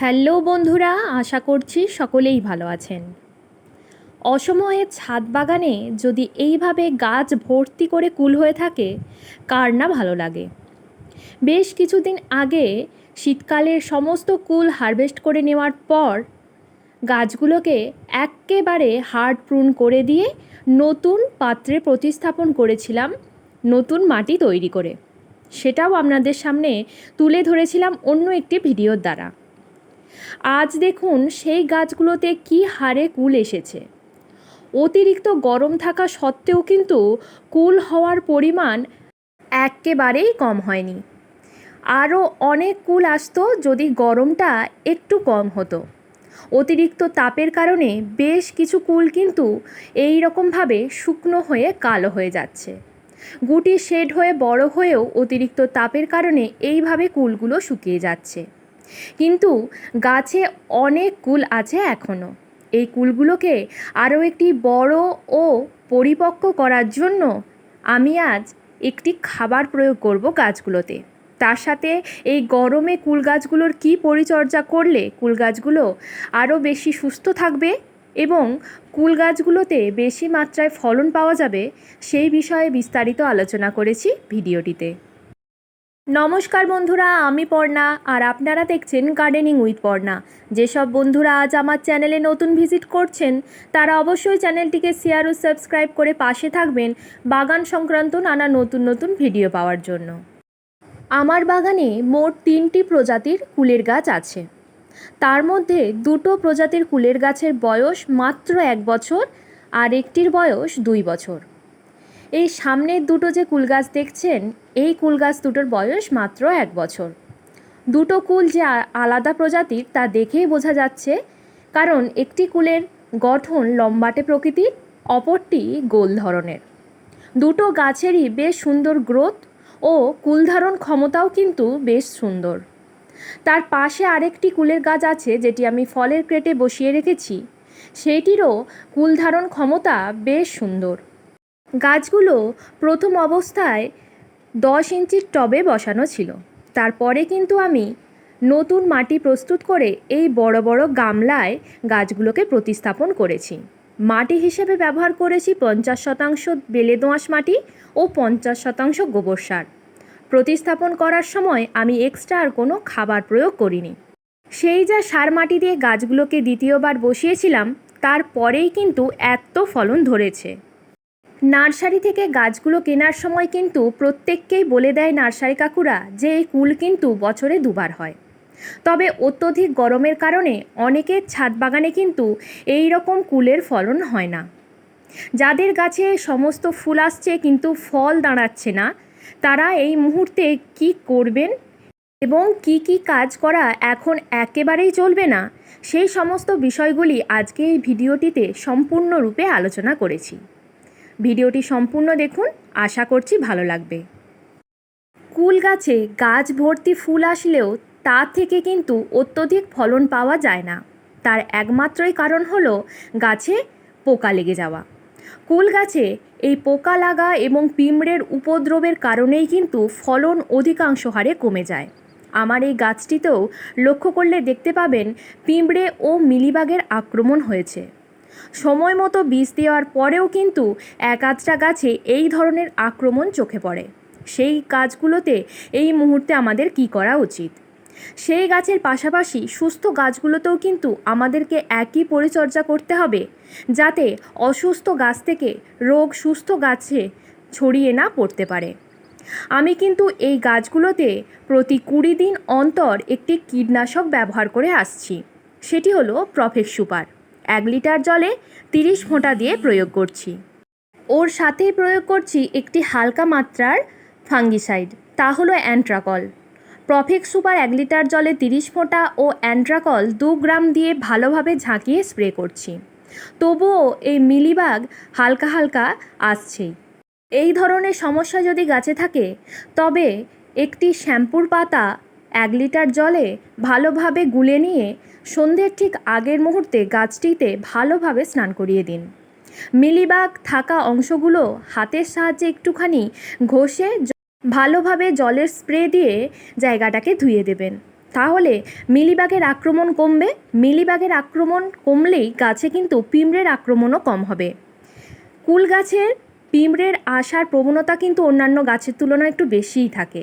Hello বন্ধুরা, আশা করছি সকলেই ভালো আছেন। অসময়ে ছাদ বাগানে যদি এইভাবে গাছ ভর্তি করে কুল হয়ে থাকে, কার না ভালো লাগে? বেশ কিছুদিন আগে শীতকালের সমস্ত কুল হারভেস্ট করে নেওয়ার পর গাছগুলোকে এক্কেবারে হার্ড প্রুন করে দিয়ে নতুন পাত্রে প্রতিস্থাপন করেছিলাম, নতুন মাটি তৈরি করে। সেটাও আপনাদের সামনে তুলে ধরেছিলাম অন্য একটি ভিডিওর দ্বারা। আজ দেখুন সেই গাছগুলোতে কি হারে কুল এসেছে। অতিরিক্ত গরম থাকা সত্ত্বেও কিন্তু কুল হওয়ার পরিমাণ একেবারেই কম হয়নি। আরও অনেক কুল আসতো যদি গরমটা একটু কম হতো। অতিরিক্ত তাপের কারণে বেশ কিছু কুল কিন্তু এই রকমভাবে শুকনো হয়ে কালো হয়ে যাচ্ছে। গুটি শেড হয়ে বড় হয়েও অতিরিক্ত তাপের কারণে এইভাবে কুলগুলো শুকিয়ে যাচ্ছে। কিন্তু গাছে অনেক কুল আছে এখনও এই কুলগুলোকে আরও একটি বড় ও পরিপক্ক করার জন্য আমি আজ একটি খাবার প্রয়োগ করব গাছগুলোতে। তার সাথে এই গরমে কুল গাছগুলোর কী পরিচর্যা করলে কুল গাছগুলো আরও বেশি সুস্থ থাকবে এবং কুল গাছগুলোতে বেশি মাত্রায় ফলন পাওয়া যাবে, সেই বিষয়ে বিস্তারিত আলোচনা করেছি ভিডিওটিতে। নমস্কার বন্ধুরা, আমি পর্ণা আর আপনারা দেখছেন গার্ডেনিং উইথ পর্ণা। যেসব বন্ধুরা আজ আমার চ্যানেলে নতুন ভিজিট করছেন, তারা অবশ্যই চ্যানেলটিকে শেয়ার ও সাবস্ক্রাইব করে পাশে থাকবেন বাগান সংক্রান্ত নানা নতুন নতুন ভিডিও পাওয়ার জন্য। আমার বাগানে মোট তিনটি প্রজাতির কুলের গাছ আছে। তার মধ্যে দুটো প্রজাতির কুলের গাছের বয়স মাত্র এক বছর আর একটির বয়স দুই বছর। এই সামনের দুটো যে কুল গাছ দেখছেন, এই কুল গাছ দুটোর বয়স মাত্র এক বছর। দুটো কুল যে আলাদা প্রজাতির, তা দেখেই বোঝা যাচ্ছে, কারণ একটি কুলের গঠন লম্বাটে প্রকৃতির অপরটি গোল ধরনের। দুটো গাছেরই বেশ সুন্দর গ্রোথ ও কুল ধারণ ক্ষমতাও কিন্তু বেশ সুন্দর। তার পাশে আরেকটি কুলের গাছ আছে, যেটি আমি ফলের ক্রেটে বসিয়ে রেখেছি। সেইটিরও কুল ধারণ ক্ষমতা বেশ সুন্দর। গাছগুলো প্রথম অবস্থায় দশ ইঞ্চির টবে বসানো ছিল। তারপরে কিন্তু আমি নতুন মাটি প্রস্তুত করে এই বড় বড় গামলায় গাছগুলোকে প্রতিস্থাপন করেছি। মাটি হিসেবে ব্যবহার করেছি পঞ্চাশ শতাংশ বেলে দোঁয়াশ মাটি ও পঞ্চাশ শতাংশ গোবর সার। প্রতিস্থাপন করার সময় আমি এক্সট্রা আর কোনো খাবার প্রয়োগ করিনি। সেই যা সার মাটি দিয়ে গাছগুলোকে দ্বিতীয়বার বসিয়েছিলাম, তারপরেই কিন্তু এত ফলন ধরেছে। নার্সারি থেকে গাছগুলো কেনার সময় কিন্তু প্রত্যেককেই বলে দেয় নার্সারি কাকুরা যে এই কুল কিন্তু বছরে দুবার হয়। তবে অত্যধিক গরমের কারণে অনেকের ছাদ বাগানে কিন্তু এই রকম কুলের ফলন হয় না। যাদের গাছে সমস্ত ফুল আসছে কিন্তু ফল দাঁড়াচ্ছে না, তারা এই মুহূর্তে কি করবেন এবং কি কি কাজ করা এখন একেবারেই চলবে না, সেই সমস্ত বিষয়গুলি আজকে এই ভিডিওটিতে সম্পূর্ণরূপে আলোচনা করেছি। ভিডিওটি সম্পূর্ণ দেখুন, আশা করছি ভালো লাগবে। কুল গাছে গাছ ভর্তি ফুল আসলেও তা থেকে কিন্তু অত্যধিক ফলন পাওয়া যায় না। তার একমাত্রই কারণ হলো গাছে পোকা লেগে যাওয়া। কুল গাছে এই পোকা লাগা এবং পিঁমড়ের উপদ্রবের কারণেই কিন্তু ফলন অধিকাংশ হারে কমে যায়। আমার এই গাছটিতেও লক্ষ্য করলে দেখতে পাবেন, পিঁমড়ে ও মিলিবাগের আক্রমণ হয়েছে। সময় মতো বীজ দেওয়ার পরেও কিন্তু এক আধটা গাছে এই ধরনের আক্রমণ চোখে পড়ে। সেই গাছগুলোতে এই মুহূর্তে আমাদের কি করা উচিত? সেই গাছের পাশাপাশি সুস্থ গাছগুলোতেও কিন্তু আমাদেরকে একই পরিচর্যা করতে হবে, যাতে অসুস্থ গাছ থেকে রোগ সুস্থ গাছে ছড়িয়ে না পড়তে পারে। আমি কিন্তু এই গাছগুলোতে প্রতি কুড়ি দিন অন্তর একটি কীটনাশক ব্যবহার করে আসছি। সেটি হলো প্রফেক্স সুপার। এক লিটার জলে তিরিশ ফোঁটা দিয়ে প্রয়োগ করছি। ওর সাথেই প্রয়োগ করছি একটি হালকা মাত্রার ফাঙ্গিসাইড, তা হলো অ্যান্ট্রাকল। প্রফেক্স সুপার এক লিটার জলে তিরিশ ফোঁটা ও অ্যান্ট্রাকল দু গ্রাম দিয়ে ভালোভাবে ঝাঁকিয়ে স্প্রে করছি। তবুও এই মিলিবাগ হালকা হালকা আসছেই এই ধরনের সমস্যা যদি গাছে থাকে, তবে একটি শ্যাম্পুর পাতা এক লিটার জলে ভালোভাবে গুলে নিয়ে সন্ধ্যের ঠিক আগের মুহূর্তে গাছটিতে ভালোভাবে স্নান করিয়ে দিন। মিলিবাগ থাকা অংশগুলো হাতের সাহায্যে একটুখানি ঘষে ভালোভাবে জলের স্প্রে দিয়ে জায়গাটাকে ধুয়ে দেবেন। তাহলে মিলিবাগের আক্রমণ কমবে। মিলিবাগের আক্রমণ কমলেই গাছে কিন্তু পিঁমড়ের আক্রমণও কম হবে। কুল গাছের পিঁমড়ের আসার প্রবণতা কিন্তু অন্যান্য গাছের তুলনায় একটু বেশিই থাকে।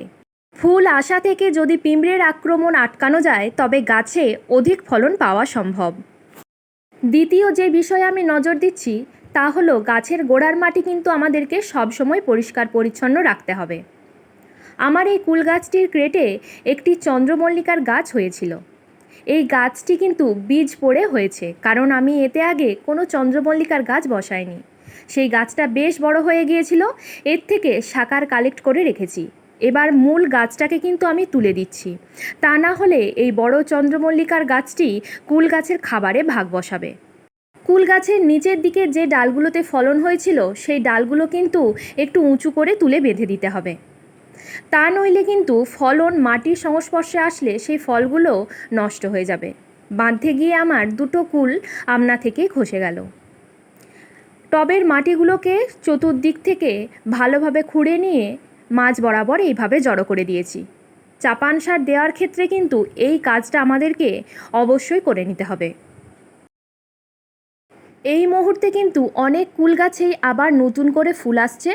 ফুল আসা থেকে যদি পিঁমড়ের আক্রমণ আটকানো যায়, তবে গাছে অধিক ফলন পাওয়া সম্ভব। দ্বিতীয় যে বিষয়ে আমি নজর দিচ্ছি, তা হলো গাছের গোড়ার মাটি কিন্তু আমাদেরকে সবসময় পরিষ্কার পরিচ্ছন্ন রাখতে হবে। আমার এই কুল গাছটির ক্রেটে একটি চন্দ্রমল্লিকার গাছ হয়েছিল। এই গাছটি কিন্তু বীজ পড়ে হয়েছে, কারণ আমি এতে আগে কোনো চন্দ্রমল্লিকার গাছ বসাইনি। সেই গাছটা বেশ বড় হয়ে গিয়েছিল, এর থেকে শাকার কালেক্ট করে রেখেছি। এবার মূল গাছটাকে কিন্তু আমি তুলে দিচ্ছি। তা না হলে এই বড় চন্দ্রমল্লিকার গাছটি কুল গাছের খাবারে ভাগ বসাবে। কুল গাছের নিচের দিকে যে ডালগুলোতে ফলন হয়েছিল, সেই ডালগুলো কিন্তু একটু উঁচু করে তুলে বেঁধে দিতে হবে। তা নইলে কিন্তু ফলন মাটির সংস্পর্শে আসলে সেই ফলগুলো নষ্ট হয়ে যাবে। বাঁধতে গিয়ে আমার দুটো কুল আমনা থেকে খসে গেল। টবের মাটিগুলোকে চতুর্দিক থেকে ভালোভাবে খুঁড়ে নিয়ে মাছ বরাবর এইভাবে জড়ো করে দিয়েছি। চাপান সার দেওয়ার ক্ষেত্রে কিন্তু এই কাজটা আমাদেরকে অবশ্যই করে নিতে হবে। এই মুহূর্তে কিন্তু অনেক কুল গাছেই আবার নতুন করে ফুল আসছে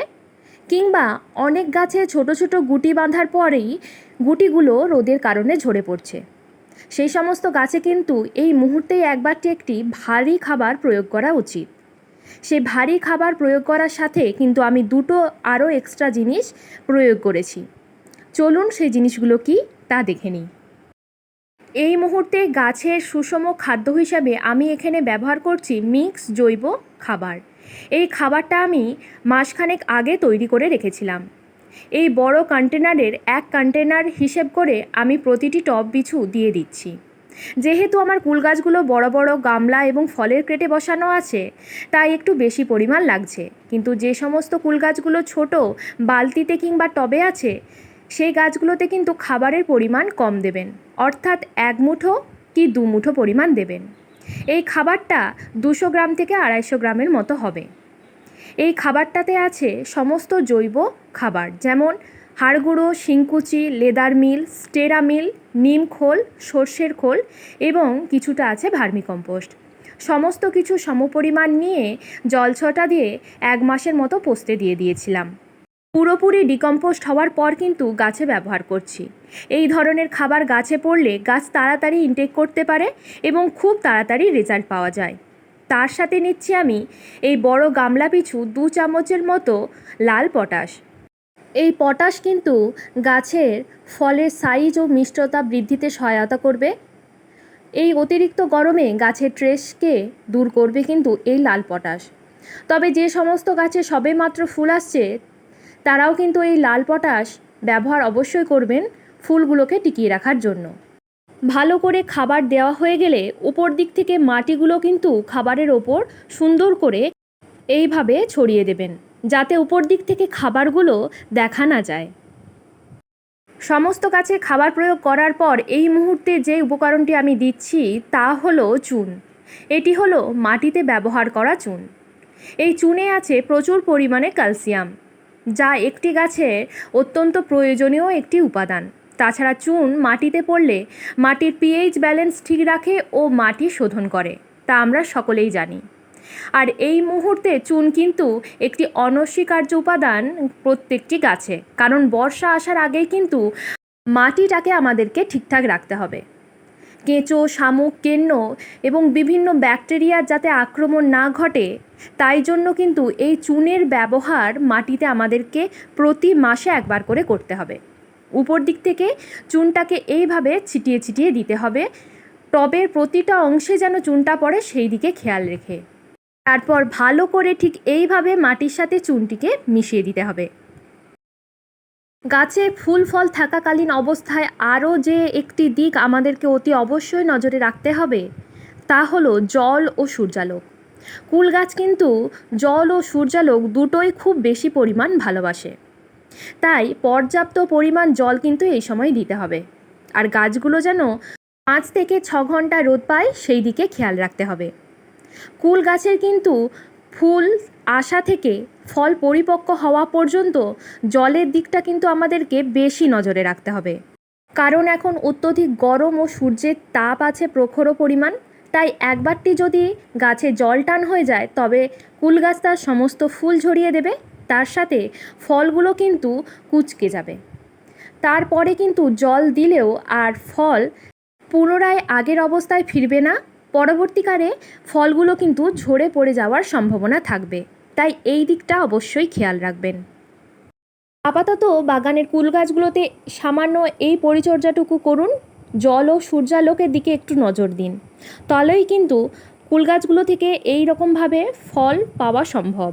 কিংবা অনেক গাছে ছোট ছোট গুটি বাঁধার পরেই গুটিগুলো রোদের কারণে ঝরে পড়ছে। সেই সমস্ত গাছে কিন্তু এই মুহূর্তেই একবারটি একটি ভারী খাবার প্রয়োগ করা উচিত। সেই ভারী খাবার প্রয়োগ করার সাথে কিন্তু আমি দুটো আরও এক্সট্রা জিনিস প্রয়োগ করেছি। চলুন সেই জিনিসগুলো কি তা দেখে নিই। এই মুহূর্তে গাছের সুষম খাদ্য হিসাবে আমি এখানে ব্যবহার করছি মিক্স জৈব খাবার। এই খাবারটা আমি মাসখানেক আগে তৈরি করে রেখেছিলাম। এই বড় কন্টেনারের এক কন্টেনার হিসেব করে আমি প্রতিটি টব বিছু দিয়ে দিচ্ছি। যেহেতু আমার কুল গাছগুলো বড় বড় গামলা এবং ফলের ক্রেটে বসানো আছে, তাই একটু বেশি পরিমাণ লাগছে। কিন্তু যে সমস্ত কুল গাছগুলো ছোট, বালতিতে কিংবা টবে আছে, সেই গাছগুলোতে কিন্তু খাবারের পরিমাণ কম দেবেন। অর্থাৎ এক মুঠো কি দু মুঠো পরিমাণ দেবেন। এই খাবারটা দুশো গ্রাম থেকে আড়াইশো গ্রামের মতো হবে। এই খাবারটাতে আছে সমস্ত জৈব খাবার, যেমন হাড়গুঁড়ো, শিংকুচি, লেদার মিল, স্টেরা মিল, নিম খোল, সর্ষের খোল এবং কিছুটা আছে ভার্মিকম্পোস্ট। সমস্ত কিছু সমপরিমাণ নিয়ে জল ছটা দিয়ে এক মাসের মতো পোস্তে দিয়ে দিয়েছিলাম। পুরোপুরি ডিকম্পোস্ট হওয়ার পর কিন্তু গাছে ব্যবহার করছি। এই ধরনের খাবার গাছে পড়লে গাছ তাড়াতাড়ি ইনটেক করতে পারে এবং খুব তাড়াতাড়ি রেজাল্ট পাওয়া যায়। তার সাথে নিচ্ছি আমি এই বড় গামলা পিছু দু চামচের মতো লাল পটাশ। এই পটাশ কিন্তু গাছের ফলের সাইজ ও মিষ্টতা বৃদ্ধিতে সহায়তা করবে। এই অতিরিক্ত গরমে গাছের ট্রেসকে দূর করবে কিন্তু এই লাল পটাশ। তবে যে সমস্ত গাছে সবেমাত্র ফুল আসছে, তারাও কিন্তু এই লাল পটাশ ব্যবহার অবশ্যই করবেন ফুলগুলোকে টিকিয়ে রাখার জন্য। ভালো করে খাবার দেওয়া হয়ে গেলে উপর দিক থেকে মাটিগুলো কিন্তু খাবারের ওপর সুন্দর করে এইভাবে ছড়িয়ে দেবেন। যাতে উপর দিক থেকে খাবারগুলো দেখা না যায়। সমস্ত গাছে খাবার প্রয়োগ করার পর এই মুহূর্তে যে উপকরণটি আমি দিচ্ছি তা হলো চুন। এটি হলো মাটিতে ব্যবহার করা চুন। এই চুনে আছে প্রচুর পরিমাণে ক্যালসিয়াম, যা একটি গাছে অত্যন্ত প্রয়োজনীয় একটি উপাদান। তাছাড়া চুন মাটিতে পড়লে মাটির পিএইচ ব্যালেন্স ঠিক রাখে ও মাটি শোধন করে, তা আমরা সকলেই জানি। আর এই মুহূর্তে চুন কিন্তু একটি অনস্বীকার্য উপাদান প্রত্যেকটি গাছে। কারণ বর্ষা আসার আগেই কিন্তু মাটিটাকে আমাদেরকে ঠিকঠাক রাখতে হবে। কেঁচো, শামুক, কেন্ন এবং বিভিন্ন ব্যাকটেরিয়ার যাতে আক্রমণ না ঘটে, তাই জন্য কিন্তু এই চুনের ব্যবহার মাটিতে আমাদেরকে প্রতি মাসে একবার করে করতে হবে। উপর দিক থেকে চুনটাকে এইভাবে ছিটিয়ে ছিটিয়ে দিতে হবে। টবের প্রতিটা অংশে যেন চুনটা পড়ে, সেই দিকে খেয়াল রেখে। তারপর ভালো করে ঠিক এইভাবে মাটির সাথে চুনটিকে মিশিয়ে দিতে হবে। গাছে ফুল ফল থাকাকালীন অবস্থায় আরও যে একটি দিক আমাদেরকে অতি অবশ্যই নজরে রাখতে হবে, তা হলো জল ও সূর্যালোক। কুল গাছ কিন্তু জল ও সূর্যালোক দুটোই খুব বেশি পরিমাণ ভালোবাসে। তাই পর্যাপ্ত পরিমাণ জল কিন্তু এই সময় দিতে হবে। আর গাছগুলো যেন পাঁচ থেকে ছ ঘণ্টা রোদ পায়, সেই দিকে খেয়াল রাখতে হবে। কুল গাছের কিন্তু ফুল আসা থেকে ফল পরিপক্ক হওয়া পর্যন্ত জলের দিকটা কিন্তু আমাদেরকে বেশি নজরে রাখতে হবে। কারণ এখন অত্যধিক গরম ও সূর্যের তাপ আছে প্রখর পরিমাণ, তাই একবারটি যদি গাছে জল টান হয়ে যায়, তবে কুল গাছ তার সমস্ত ফুল ঝরিয়ে দেবে, তার সাথে ফলগুলো কিন্তু কুচকে যাবে। তারপরে কিন্তু জল দিলেও আর ফল পুনরায় আগের অবস্থায় ফিরবে না পরবর্তীকালে ফলগুলো কিন্তু ঝরে পড়ে যাওয়ার সম্ভাবনা থাকবে। তাই এই দিকটা অবশ্যই খেয়াল রাখবেন। আপাতত বাগানের কুল গাছগুলোতে সামান্য এই পরিচর্যাটুকু করুন। জল ও সূর্যালোকের দিকে একটু নজর দিন। তাহলেই কিন্তু কুল গাছগুলো থেকে এই রকমভাবে ফল পাওয়া সম্ভব।